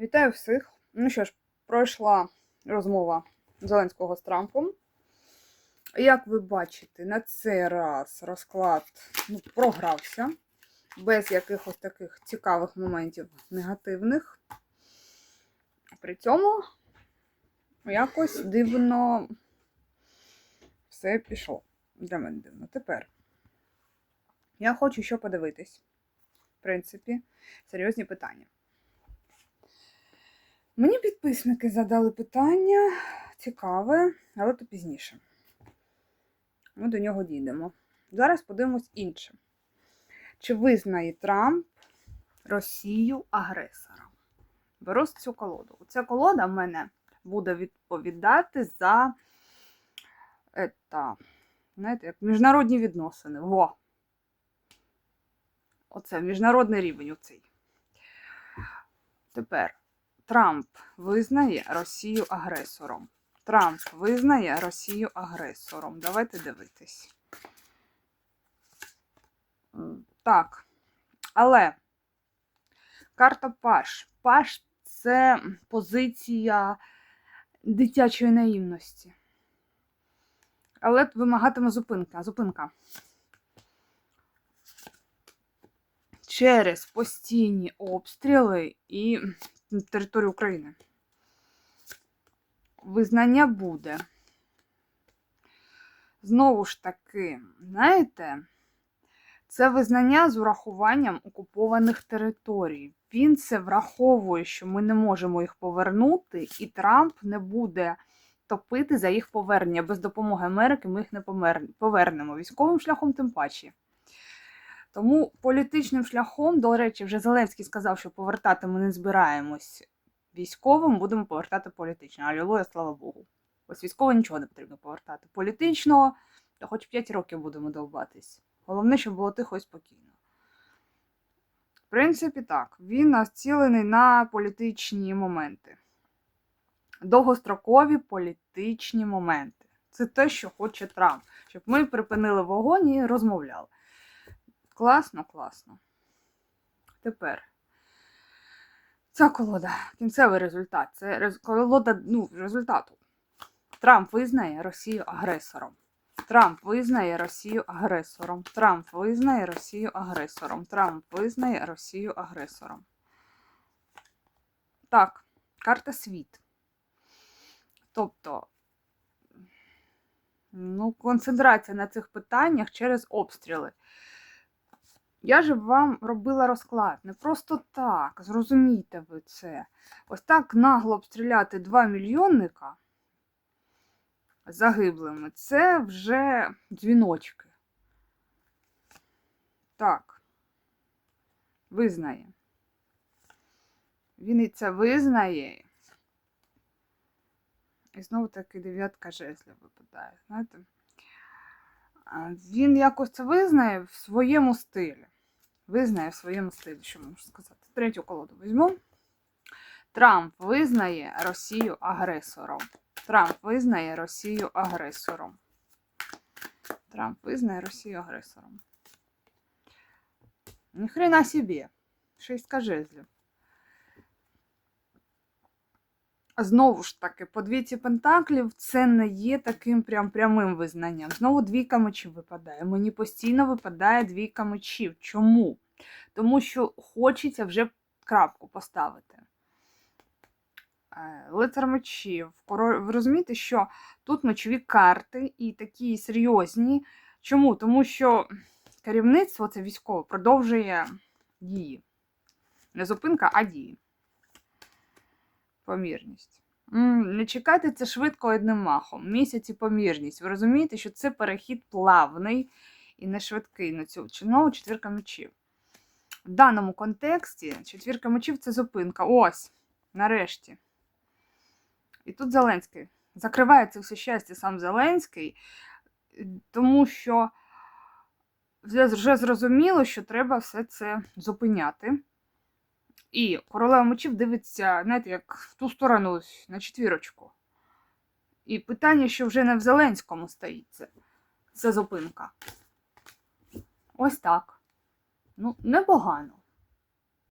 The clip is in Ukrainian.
Вітаю всіх. Ну що ж, пройшла розмова Зеленського з Трампом. Як ви бачите, на цей раз розклад ну, програвся, без якихось таких цікавих моментів негативних. При цьому якось дивно все пішло. Для мене дивно. Тепер я хочу що подивитись. В принципі, серйозні питання. Мені підписники задали питання цікаве, але то пізніше. Ми до нього дійдемо. Зараз подивимось інше. Чи визнає Трамп Росію агресором? Беру цю колоду. Ця колода в мене буде відповідати за ета, знаєте, як міжнародні відносини. Во! Оце міжнародний рівень оцей. Тепер. Трамп визнає Росію агресором. Трамп визнає Росію агресором. Давайте дивитись. Так. Але карта Паш. Паш це позиція дитячої наївності. Але вимагатиме зупинка. Зупинка. Через постійні обстріли і на територію України. Визнання буде. Знову ж таки, знаєте, це визнання з урахуванням окупованих територій. Він це враховує, що ми не можемо їх повернути, і Трамп не буде топити за їх повернення. Без допомоги Америки ми їх не повернемо. Військовим шляхом тим паче. Тому політичним шляхом, до речі, вже Зеленський сказав, що повертати ми не збираємось військовим, будемо повертати політично. Алілуя, слава Богу. Ось військово нічого не потрібно повертати. Політичного, то хоч 5 років будемо довбатись. Головне, щоб було тихо і спокійно. В принципі, так, він націлений на політичні моменти. Довгострокові політичні моменти. Це те, що хоче Трамп, щоб ми припинили вогонь і розмовляли. Класно, класно. Тепер. Ця колода. Кінцевий результат. Це колода ну, результату. Трамп визнає Росію агресором. Трамп визнає Росію агресором. Трамп визнає Росію агресором. Трамп визнає Росію агресором. Так, карта світ. Тобто, ну, концентрація на цих питаннях через обстріли. Я ж вам робила розклад. Не просто так. Зрозумійте ви це. Ось так нагло обстріляти 2 мільйонника загиблими. Це вже дзвіночки. Так. Визнає. Він і це визнає. І знову таки дев'ятка жезлів випадає. Знаєте? Він якось це визнає в своєму стилі визнає в своєму стилі, що можу сказати. Третю колоду візьму. Трамп визнає Росію агресором. Трамп визнає Росію агресором. Трамп визнає Росію агресором. Ніхрена собі. Шість жезлів. Знову ж таки, по двійці пентаклів це не є таким прям прямим визнанням. Знову двійка мечів випадає. Мені постійно випадає двійка мечів. Чому? Тому що хочеться вже крапку поставити. Е, лицар мечів. Ви розумієте, що тут мечові карти і такі серйозні. Чому? Тому що керівництво це військове продовжує дії. Не зупинка, а дії помірність. Не чекайте це швидко одним махом. Місяці помірність. Ви розумієте, що це перехід плавний і не швидкий на цю чинову четвірка мечів. В даному контексті четвірка мечів це зупинка. Ось, нарешті. І тут Зеленський. Закриває це все щастя сам Зеленський, тому що вже зрозуміло, що треба все це зупиняти. І королева мечів дивиться, знаєте, як в ту сторону на четвірочку. І питання, що вже не в Зеленському стоїть, це, це зупинка. Ось так. Ну, непогано.